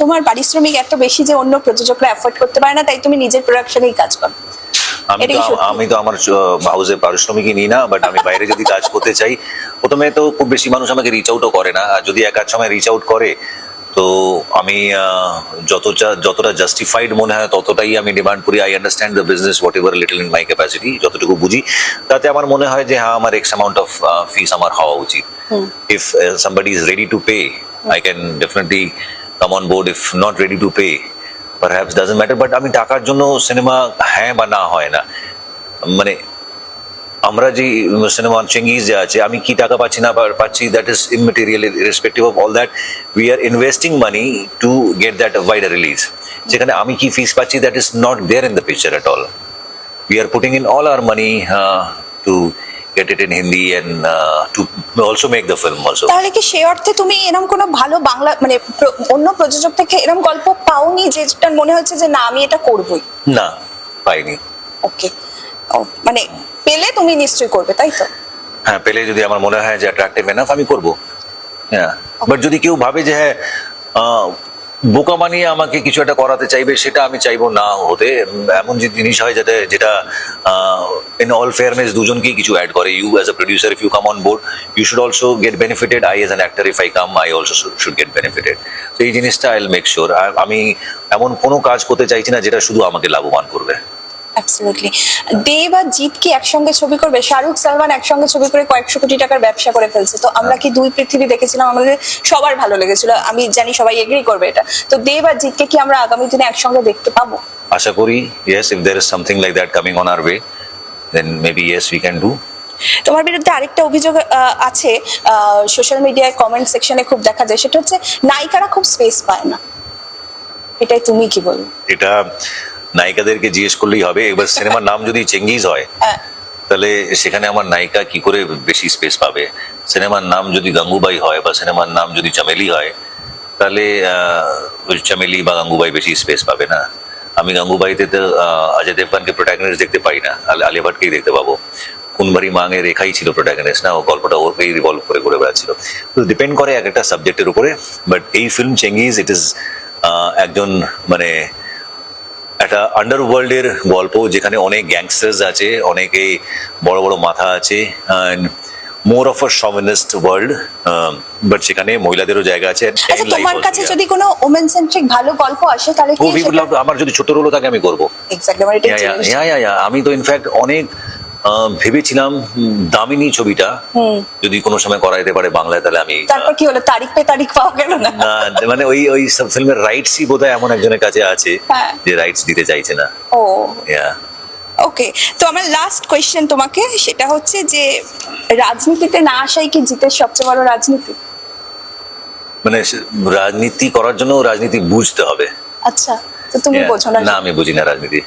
তোমার পারিশ্রমিক এত বেশি যে অন্য প্রযোজকরা অ্যাফোর্ড করতে পারে না তাই তুমি নিজের প্রোডাকশনেই কাজ করো। আমি তো আমি তো আমার হাউসে পারিশ্রমিকই নিই না বাট আমি বাইরে যদি কাজ করতে চাই প্রথমে তো খুব বেশি মানুষ আমাকে রিচ আউটও করে না আর যদি এক আধ সময় রিচ আউট করে তো আমি যতটা যতটা জাস্টিফাইড মনে হয় ততটাই আমি ডিমান্ড করি। I understand the business whatever little in my capacity যতটুকু বুঝি। তাতে আমার মনে হয় যে হ্যাঁ আমার এক্স অ্যামাউন্ট অফ ফিস আমার হওয়া উচিত। If somebody is ready to pay I can definitely come on board if not ready to pay perhaps doesn't matter but আমি টাকার জন্য সিনেমা হ্যাঁ বা না হয় না মানে আমরা যে সিনেমা চেঙ্গিজ যে আছে আমি কি টাকা পাচ্ছি না পাচ্ছি that is immaterial respective of all that we are investing money to get that wider release যেখানে আমি কি ফিস পাচ্ছি that is not there in the picture at all we are putting in all our money to get it in Hindi and to also make the film also তাহলে কি সে অর্থে তুমি এরকম কোনো ভালো বাংলা মানে অন্য প্রযোজক থেকে এরকম গল্প পাওনি যেটা মনে হচ্ছে যে না আমি এটা করবই? না পাইনি। ওকে। মানে পেলে তুমি নিশ্চয়ই করবে তাই তো? হ্যাঁ পেলে যদি আমার মনে হয় যে অ্যাট্রাকটিভ এনাফ আমি করব। হ্যাঁ বাট যদি কেউ ভাবে যে হ্যাঁ বোকা বানিয়ে আমাকে কিছু একটা করাতে চাইবে, সেটা আমি চাইব না হতে এমন যে জিনিস হয় যাতে, যেটা ইন অল ফেয়ারনেস দুজনকেই কিছু অ্যাড করে। You as a producer if you come on board you should also get benefited I as an actor if I come I also should get benefited তো এই জিনিসটা আই মেক শিওর আমি এমন কোনো কাজ করতে চাইছি না যেটা শুধু আমাকে লাভবান করবে। অ্যাবসলিউটলি দেব আর জিৎ কি একসঙ্গে ছবি করবে? শাহরুখ সালমান একসঙ্গে ছবি করে কয়েকশো কোটি টাকার ব্যবসা করে ফেলছে। তো আমরা কি দুই পৃথিবী দেখেছিলাম? আমাদের সবার ভালো লেগেছিল। আমি জানি সবাই এগ্রি করবে এটা। তো দেব আর জিৎকে কি আমরা আগামী দিনে একসঙ্গে দেখতে পাবো? আশা করি yes if there is something like that coming on our way then maybe yes we can do তোমার বিরুদ্ধে আরেকটা অভিযোগ আছে। সোশ্যাল মিডিয়ায় কমেন্ট সেকশনে খুব দেখা যায়। সেটা হচ্ছে নায়িকারা খুব স্পেস পায় না। এটাই তুমি কি বলবে এটা নায়িকাদেরকে জিজ্ঞেস করলেই হবে। এবার সিনেমার নাম যদি চেঙ্গিজ হয় হ্যাঁ। তাহলে সেখানে আমার নায়িকা কি করে বেশি স্পেস পাবে? সিনেমার নাম যদি গাঙ্গুবাই হয় বা সিনেমার নাম যদি চামেলি হয় তাহলে চামেলি বা গাঙ্গুবাই বেশি স্পেস পাবে না। আমি গাঙ্গুবাইতে তো অজয় দেবগানকে প্রোটাগনিস্ট দেখতে পাই না। আলি- আলিয়া ভাটকেই দেখতে পাবো। কুনবারি মাঙে রেখাই ছিল প্রোটাগনিস্ট না? ও গল্পটা ওকেই রিভলভ করে করে বেড়াচ্ছিল। তো ডিপেন্ড করে এক একটা সাবজেক্টের উপরে বাট এই ফিল্ম চেঙ্গিজ ইট ইজ একজন মানে একটা আন্ডারওয়ার্ল্ডের গল্প যেখানে অনেক গ্যাংস্টার্স আছে অনেকে বড় বড় মাথা আছে more of a chauvinist world but সেখানে মহিলাদেরও জায়গা আছে আচ্ছা তোমার কাছে যদি কোনো ওমেন সেন্ট্রিক ভালো গল্প আসে তাহলে কি আমার যদি ছোট রোলও থাকে আমি করব। এক্স্যাক্টলি আমার. আমি তো ইনফ্যাক্ট অনেক ভেবেছিলাম দামিনী ছবিটা যদি কোনো সময় করা যেতে পারে বাংলায় তাহলে আমি তারপর কি হলো? তারিখ পে তারিখ পাওয়া গেল না? মানে ওই ওই সব ফিল্মের রাইটসই বোধহয় এমন একজনের কাছে আছে হ্যাঁ। যে রাইটস দিতে চাইছে না। ও। ওকে তো আমার লাস্ট কোয়েশ্চেন তোমাকে সেটা হচ্ছে যে রাজনীতিতে না আসাই কি জিতের সবচেয়ে বড় রাজনীতি? মানে রাজনীতি করার জন্য রাজনীতি বুঝতে হবে। আচ্ছা তো তুমি. বোঝো না। না আমি বুঝি না রাজনীতি।